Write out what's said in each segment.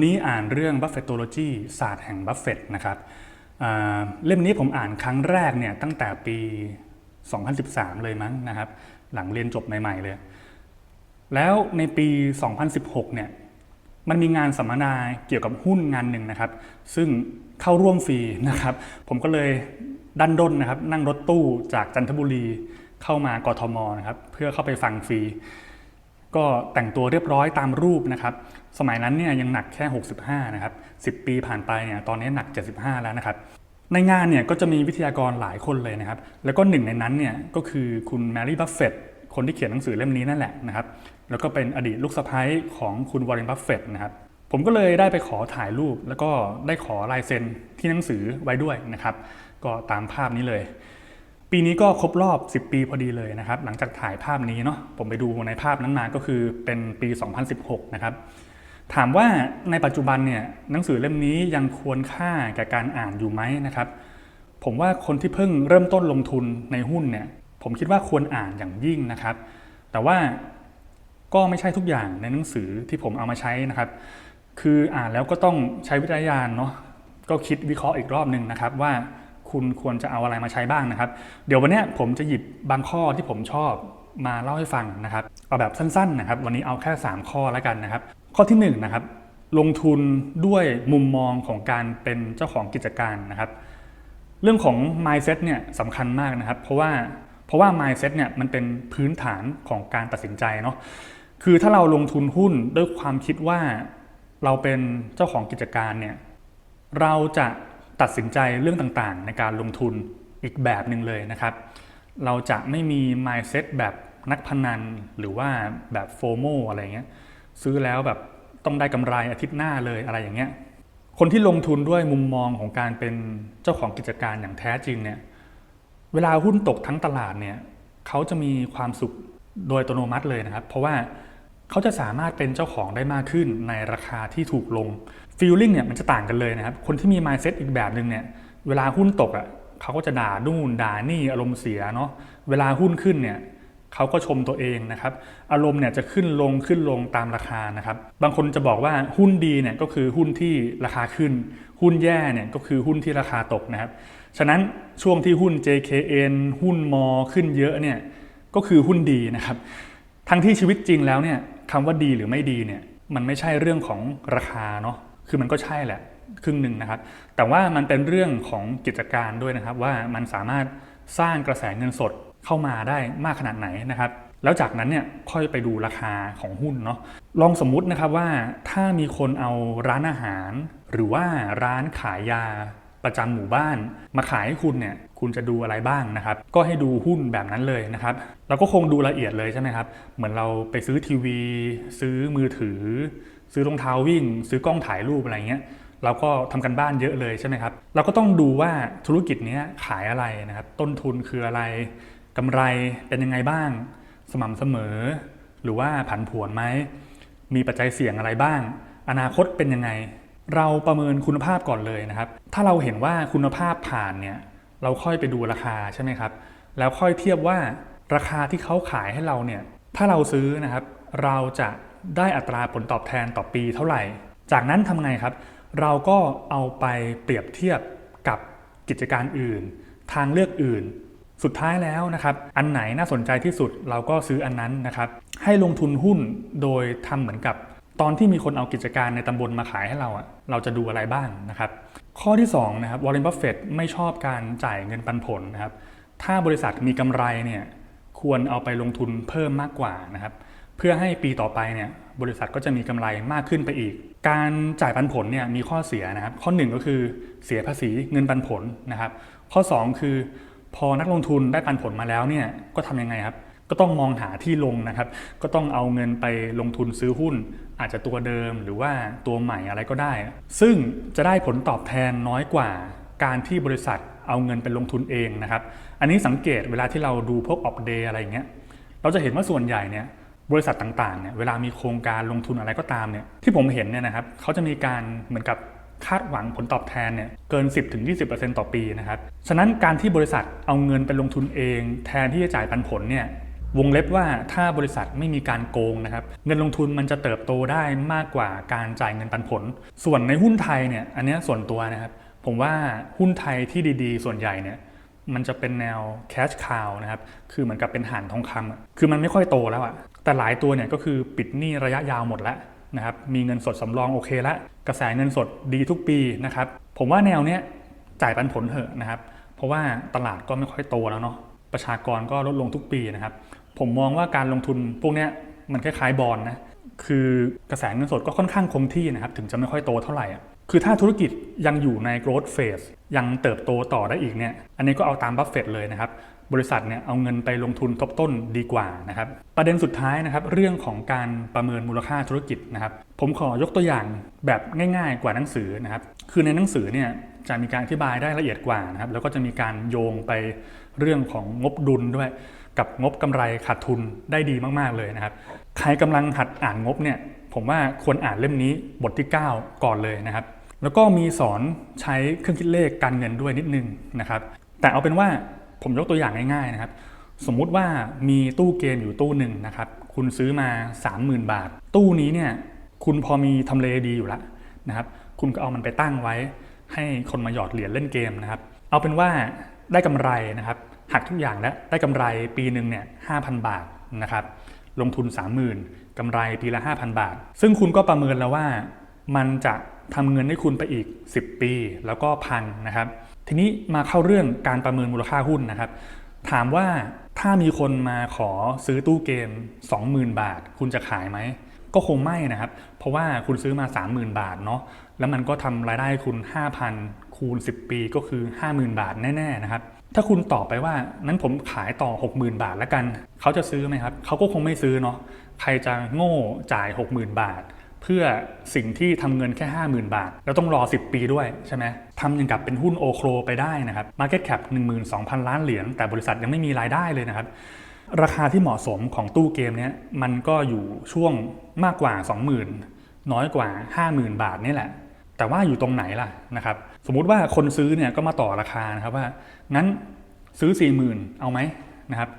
วันนี้อ่านเรื่อง Buffettology ศาสตร์แห่งบัฟเฟตนะครับเล่มนี้ผมอ่านครั้งแรกเนี่ยตั้งแต่ปี 2013 เลยมั้งนะครับ หลังเรียนจบใหม่ๆเลย แล้วในปี 2016 เนี่ยมันมีงานสัมมนาเกี่ยวกับหุ้นงานหนึ่งนะครับ ซึ่งเข้าร่วมฟรีนะครับ ผมก็เลยดันด้นนะครับ นั่งรถตู้จากจันทบุรีเข้ามากทมนะครับ เพื่อเข้าไปฟังฟรี ก็แต่งตัวเรียบร้อยตามรูปนะครับ สมัยนั้นเนี่ยยังหนักแค่ 65 นะครับ 10 ปีผ่านไปเนี่ยตอนนี้หนัก 75 แล้วนะครับ ในงานเนี่ยก็จะมีวิทยากรหลายคนเลยนะครับ แล้วก็หนึ่งในนั้นเนี่ยก็คือคุณแมรี่บัฟเฟตคนที่เขียนหนังสือเล่มนี้นั่นแหละนะครับ แล้วก็เป็นอดีตลูกสะใภ้ของคุณวอร์เรนบัฟเฟตนะครับ ผมก็เลยได้ไปขอถ่ายรูป แล้วก็ได้ขอลายเซ็นที่หนังสือไว้ด้วยนะครับ ก็ตามภาพนี้เลย ปีนี้ก็ครบรอบ 10 ปีพอดีเลยนะครับ หลังจากถ่ายภาพนี้เนาะผมไปดูในภาพนั้นมาก็คือเป็นปี 2016 นะครับ ถามว่าในปัจจุบันเนี่ยหนังสือเล่มนี้ยังควรค่าแก่การอ่านอยู่ไหมนะครับ ผมว่าคนที่เพิ่งเริ่มต้นลงทุนในหุ้นเนี่ยผมคิดว่าควรอ่านอย่างยิ่งนะครับ แต่ว่าก็ไม่ใช่ทุกอย่างในหนังสือที่ผมเอามาใช้นะครับ คืออ่านแล้วก็ต้องใช้วิจารณญาณเนาะก็คิดวิเคราะห์อีกรอบหนึ่งนะครับว่า คุณควรจะเอาอะไรมาใช้บ้างนะครับ เดี๋ยววันนี้ผมจะหยิบบางข้อที่ผมชอบมาเล่าให้ฟังนะครับ เอาแบบสั้นๆนะครับ วันนี้เอาแค่ 3 ข้อแล้วกันนะครับ ข้อที่1นะครับ ลงทุนด้วยมุมมองของการเป็นเจ้าของกิจการนะครับ เรื่องของ mindset เนี่ยสำคัญมากนะครับ เพราะว่าเพราะว่า mindset เนี่ยมันเป็นพื้นฐานของการตัดสินใจเนาะคือถ้าเราลงทุนหุ้นด้วยความคิดว่าเราเป็นเจ้าของกิจการเนี่ยเราจะ ตัดสินใจเรื่องต่างๆ ในการลงทุนอีกแบบหนึ่งเลยนะครับ เราจะไม่มี mindset แบบนักพนันหรือว่าแบบโฟโมอะไรเงี้ยซื้อแล้วแบบต้องได้กำไรอาทิตย์หน้าเลยอะไรอย่างเงี้ยคนที่ลงทุนด้วยมุมมองของการเป็นเจ้าของกิจการอย่างแท้จริงเนี่ยเวลาหุ้นตกทั้งตลาดเนี่ยเขาจะมีความสุขโดยอัตโนมัติเลยนะครับ เพราะว่า เขาจะสามารถเป็นเจ้าของได้มากขึ้นในราคาที่ถูกลงฟีลลิ่งเนี่ยมันจะต่างกันเลยนะครับ คนที่มี mindset อีกแบบหนึ่งเนี่ยเวลาหุ้นตกอะเขาก็จะด่านู่นด่านี่อารมณ์เสียเนาะเวลาหุ้นขึ้นเนี่ยเขาก็ชมตัวเองนะครับ อารมณ์เนี่ยจะขึ้นลงขึ้นลงตามราคานะครับ บางคนจะบอกว่าหุ้นดีเนี่ยก็คือหุ้นที่ราคาขึ้น หุ้นแย่เนี่ยก็คือหุ้นที่ราคาตกนะครับ ฉะนั้นช่วงที่หุ้น JKN หุ้นมอขึ้นเยอะเนี่ยก็คือหุ้นดีนะครับ ทั้งที่ชีวิตจริงแล้วเนี่ยคำว่าดีหรือไม่ดีเนี่ยมันไม่ใช่เรื่องของราคาเนาะคือมันก็ใช่แหละครึ่งหนึ่งนะครับ แต่ว่ามันเป็นเรื่องของกิจการด้วยนะครับ ว่ามันสามารถสร้างกระแสเงินสดเข้ามาได้มากขนาดไหนนะครับ แล้วจากนั้นเนี่ยค่อยไปดูราคาของหุ้นเนาะลองสมมุตินะครับว่าถ้ามีคนเอาร้านอาหาร หรือว่าร้านขายยา ประจำหมู่บ้าน มาขายให้คุณเนี่ยคุณจะดูอะไรบ้างนะครับ ก็ให้ดูหุ้นแบบนั้นเลยนะครับ เราก็คงดูละเอียดเลยใช่ไหมครับ เหมือนเราไปซื้อทีวี ซื้อมือถือ ซื้อรองเท้าวิ่ง ซื้อกล้องถ่ายรูปอะไรเงี้ยเราก็ทำกันบ้านเยอะเลยใช่ไหมครับ เราก็ต้องดูว่าธุรกิจนี้ขายอะไรนะครับ ต้นทุนคืออะไรกำไรเป็นยังไงบ้าง สม่ำเสมอ หรือว่าผันผวนไหม มีปัจจัยเสี่ยงอะไรบ้าง อนาคตเป็นยังไง เราประเมินคุณภาพก่อนเลยนะครับ ถ้าเราเห็นว่าคุณภาพผ่านเนี่ยเราค่อยไปดูราคาใช่ไหมครับ แล้วค่อยเทียบว่าราคาที่เขาขายให้เราเนี่ยถ้าเราซื้อนะครับ เราจะได้อัตราผลตอบแทนต่อปีเท่าไหร่ จากนั้นทำไงครับ เราก็เอาไปเปรียบเทียบกับกิจการอื่น ทางเลือกอื่น สุดท้ายแล้วนะครับ อันไหนน่าสนใจที่สุดเราก็ซื้ออันนั้นนะครับ ให้ลงทุนหุ้นโดยทำเหมือนกับ ตอนที่มีคนเอากิจการในตำบลมาขายให้เราอะเราจะดูอะไรบ้างนะครับ ข้อที่2นะครับวอร์เรนบัฟเฟตไม่ชอบการจ่ายเงินปันผลนะครับ ถ้าบริษัทมีกำไรเนี่ยควรเอาไปลงทุนเพิ่มมากกว่านะครับ เพื่อให้ปีต่อไปเนี่ยบริษัทก็จะมีกำไรมากขึ้นไปอีก การจ่ายปันผลเนี่ยมีข้อเสียนะครับ ข้อ 1 ก็คือเสียภาษีเงินปันผลนะครับ ข้อ 2 คือ พอนักลงทุนได้ปันผลมาแล้วเนี่ยก็ทำยังไงครับ ก็ต้องมองหาที่ลงนะครับ ก็ต้องเอาเงินไปลงทุนซื้อหุ้น อาจจะตัวเดิมหรือว่าตัวใหม่อะไรก็ได้ ซึ่งจะได้ผลตอบแทนน้อยกว่าการที่บริษัทเอาเงินไปลงทุนเองนะครับ อันนี้สังเกตเวลาที่เราดูพวกออกเดย์อะไรเงี้ย เราจะเห็นว่าส่วนใหญ่เนี่ยบริษัทต่างๆเนี่ยเวลามีโครงการลงทุนอะไรก็ตามเนี่ยที่ผมเห็นเนี่ยนะครับเขาจะมีการเหมือนกับคาดหวังผลตอบแทนเนี่ยเกิน 10-20%ต่อปีนะครับ ฉะนั้นการที่บริษัทเอาเงินไปลงทุนเอง แทนที่จะจ่ายปันผลเนี่ย วงเล็บว่าถ้าบริษัทไม่มีการโกงนะครับเงินลงทุนมันจะเติบโตได้มากกว่าการจ่ายเงินปันผล ส่วนในหุ้นไทยเนี่ยอันนี้ส่วนตัวนะครับ ผมว่าหุ้นไทยที่ดีๆ ส่วนใหญ่เนี่ยมันจะเป็นแนว cash cow นะครับ คือเหมือนกับเป็นห่านทองคำคือมันไม่ค่อยโตแล้วอะแต่หลายตัวเนี่ยก็คือปิดหนี้ระยะยาวหมดแล้วนะครับ มีเงินสดสำรองโอเคละ กระแสเงินสดดีทุกปีนะครับ ผมว่าแนวเนี้ยจ่ายปันผลเถอะนะครับ เพราะว่าตลาดก็ไม่ค่อยโตแล้วเนาะ ประชากรก็ลดลงทุกปีนะครับ ผมมองว่าการลงทุนพวกนี้มันคล้ายๆบอลนะคือกระแสเงินสดก็ค่อนข้างคงที่นะครับ ถึงจะไม่ค่อยโตเท่าไหร่อะคือถ้าธุรกิจยังอยู่ใน growth phase ยังเติบโตต่อได้อีกเนี่ยอันนี้ก็เอาตามบัฟเฟตเลยนะครับบริษัทเนี่ยเอาเงินไปลงทุนทบต้นดีกว่านะครับประเด็นสุดท้ายนะครับเรื่องของการประเมินมูลค่าธุรกิจนะครับผมขอยกตัวอย่างแบบง่ายๆกว่าหนังสือนะครับคือในหนังสือเนี่ยจะมีการอธิบายได้ละเอียดกว่านะครับแล้วก็จะมีการโยงไปเรื่องของงบดุลด้วย กับงบกำไรขาดทุนได้ดีมากๆเลยนะครับ ใครกำลังหัดอ่านงบเนี่ยผมว่าควรอ่านเล่มนี้บทที่ 9 ก่อนเลยนะครับ แล้วก็มีสอนใช้เครื่องคิดเลขการเงินด้วยนิดนึงนะครับ แต่เอาเป็นว่าผมยกตัวอย่างง่ายๆนะครับ สมมุติว่ามีตู้เกมอยู่ตู้หนึ่งนะครับ คุณซื้อมา 30,000 บาท ตู้นี้เนี่ยคุณพอมีทำเลดีอยู่แล้วนะครับ คุณก็เอามันไปตั้งไว้ ให้คนมาหยอดเหรียญเล่นเกมนะครับ เอาเป็นว่าได้กำไรนะครับ หักทุกอย่างแล้วได้กำไรปีหนึ่งเนี่ย5,000บาทนะครับลงทุน 30,000กำไรปีละ 5,000 บาท ซึ่งคุณก็ประเมินแล้วว่า มันจะทำเงินให้คุณไปอีก 10 ปี แล้วก็พันนะครับ ทีนี้มาเข้าเรื่องการประเมินมูลค่าหุ้นนะครับ ถามว่าถ้ามีคนมาขอซื้อตู้เกม 20,000 บาท คุณจะขายไหม ก็คงไม่นะครับ เพราะว่าคุณซื้อมา 30,000 บาทเนาะแล้วมันก็ทำรายได้คุณ 5,000 คูณ 10 ปีก็คือ 50,000 บาทแน่ๆนะครับ ถ้าคุณตอบไปว่านั้นผมขายต่อ 60,000 บาทแล้วกัน เขาจะซื้อไหมครับ เขาก็คงไม่ซื้อเนาะใครจะโง่จ่าย 60,000 บาท เพื่อสิ่งที่ทำเงินแค่ 50,000 บาท แล้วต้องรอ 10 ปีด้วยใช่ไหมทำอย่างกับเป็นหุ้นโอโครไปได้นะครับ Market Cap 12,000 ล้านเหรียญแต่บริษัทยังไม่มีรายได้เลยนะครับ ราคาที่เหมาะสมของตู้เกมเนี้ยมันก็อยู่ช่วงมากกว่า 20,000 น้อยกว่า 50,000 บาทนี่แหละ แต่ว่าอยู่ตรงไหนล่ะนะครับ สมมุติว่าคนซื้อเนี่ยก็มาต่อราคานะครับว่างั้นซื้อ 40,000 เอาไหมนะครับ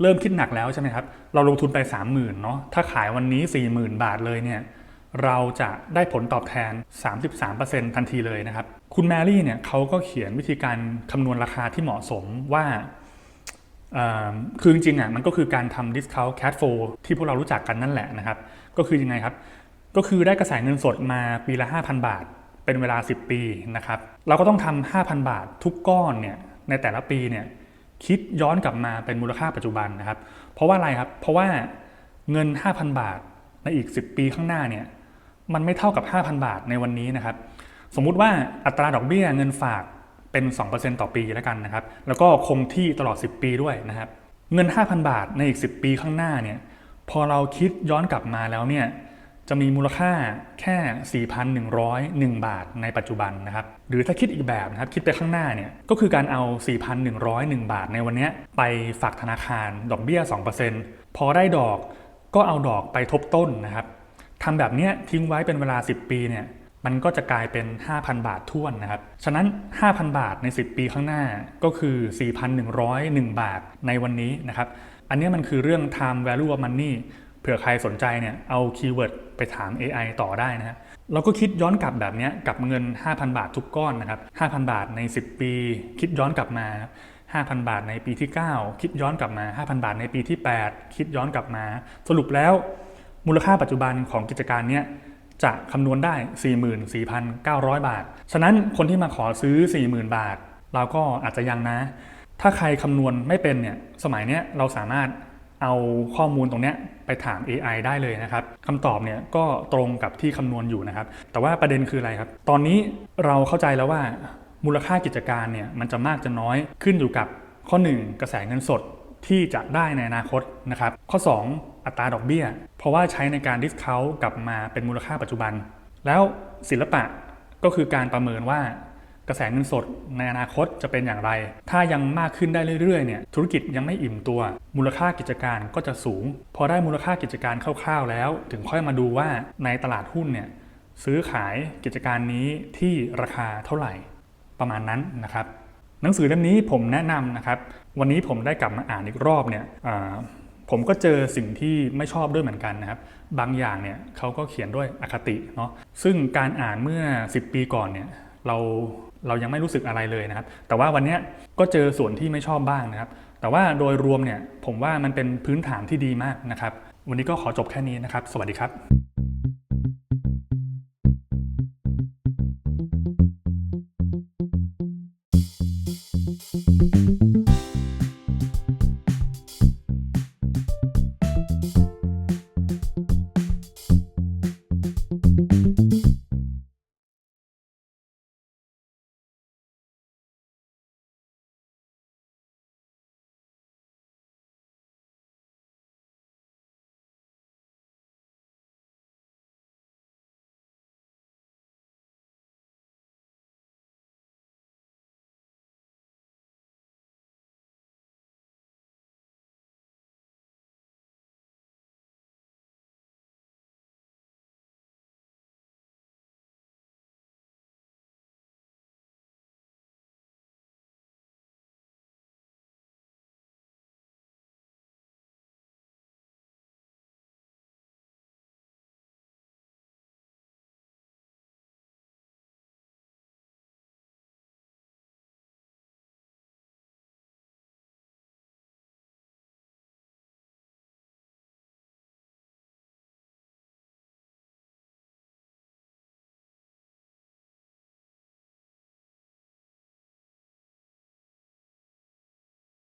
เริ่มคิดหนักแล้วใช่ไหมครับ เราลงทุนไป 30,000เนาะถ้าขายวันนี้ 40,000 บาทเลยเนี่ยเราจะได้ผลตอบแทน 33%ทันทีเลยนะครับ คุณแมรี่เนี่ยเขาก็เขียนวิธีการคำนวณราคาที่เหมาะสมว่าคือจริงๆอะมันก็คือการทำ discount cash flow ที่พวกเรารู้จักกันนั่นแหละนะครับ ก็คือยังไงครับ ก็คือได้กระแสเงินสดมาปีละ 5,000 บาท เป็นเวลา 10 ปีนะครับ เราก็ต้องทำ5,000 บาททุกก้อนเนี่ยในแต่ละปีเนี่ยคิดย้อนกลับมาเป็นมูลค่าปัจจุบันนะครับ เพราะว่าอะไรครับ เพราะว่าเงิน 5,000 บาทในอีก 10 ปีข้างหน้าเนี่ยมันไม่เท่ากับ 5,000 บาทในวันนี้นะครับ สมมุติว่าอัตราดอกเบี้ยเงินฝากเป็น 2%ต่อปีแล้วกันนะครับ แล้วก็คงที่ตลอด 10 ปีด้วยนะครับ เงิน 5,000 บาทในอีก 10 ปีข้างหน้าเนี่ยพอเราคิดย้อนกลับมาแล้วเนี่ย จะมีมูลค่าแค่ 4,101 บาทในปัจจุบันนะครับ หรือถ้าคิดอีกแบบนะครับ คิดไปข้างหน้าเนี่ย ก็คือการเอา 4,101 บาทในวันนี้ไปฝากธนาคารดอกเบี้ย 2%พอได้ดอกก็เอาดอกไปทบต้นนะครับทำแบบเนี้ยทิ้งไว้เป็นเวลา 10 ปีเนี่ย มันก็จะกลายเป็น 5,000 บาทท้วนนะครับ ฉะนั้น 5,000 บาทใน 10 ปีข้างหน้าก็คือ 4,101 บาทในวันนี้นะครับ อันนี้มันคือเรื่อง time value of money ผื่อใครสนใจเนี่ยเอาคีย์เวิร์ดไปถาม AI ต่อได้นะฮะเราก็คิดย้อนกลับแบบนี้กับเงิน 5,000 บาททุกก้อนนะครับ 5,000 บาทใน 10 ปี คิดย้อนกลับมา 5,000 บาทในปีที่ 9 คิดย้อนกลับมา 5,000 บาทในปีที่ 8 คิดย้อนกลับมา สรุปแล้วมูลค่าปัจจุบันของกิจการเนี้ยจะคำนวณได้ 44,900 บาท ฉะนั้นคนที่มาขอซื้อ 40,000 บาท เราก็อาจจะยังนะ ถ้าใครคำนวณไม่เป็นเนี่ยสมัยเนี้ยเราสามารถ เอาข้อมูลตรงนี้ไปถาม AI ได้เลยนะครับคำตอบเนี่ยก็ตรงกับที่คำนวณอยู่นะครับ แต่ว่าประเด็นคืออะไรครับ ตอนนี้เราเข้าใจแล้วว่ามูลค่ากิจการเนี่ยมันจะมากจะน้อยขึ้นอยู่กับข้อ 1 กระแสเงินสดที่จะได้ในอนาคตนะครับ ข้อ 2 อัตราดอกเบี้ย เพราะว่าใช้ในการดิสเคาท์กลับมาเป็นมูลค่าปัจจุบัน แล้วศิลปะก็คือการประเมินว่า กระแสเงินสดในอนาคตจะเป็นอย่างไร ถ้ายังมากขึ้นได้เรื่อยๆเนี่ยธุรกิจยังไม่อิ่มตัว มูลค่ากิจการก็จะสูง พอได้มูลค่ากิจการคร่าวๆแล้ว ถึงค่อยมาดูว่าในตลาดหุ้นเนี่ยซื้อขายกิจการนี้ที่ราคาเท่าไหร่ประมาณนั้นนะครับ หนังสือเล่มนี้ผมแนะนำนะครับ วันนี้ผมได้กลับมาอ่านอีกรอบเนี่ยผมก็เจอสิ่งที่ไม่ชอบด้วยเหมือนกันนะครับ บางอย่างเนี่ยเขาก็เขียนด้วยอคติเนาะซึ่งการอ่านเมื่อ 10 ปีก่อนเนี่ย เราเรายังไม่รู้สึกอะไรเลยนะครับ แต่ว่าวันนี้ก็เจอส่วนที่ไม่ชอบบ้างนะครับ แต่ว่าโดยรวมเนี่ยผมว่ามันเป็นพื้นฐานที่ดีมากนะครับ วันนี้ก็ขอจบแค่นี้นะครับ สวัสดีครับ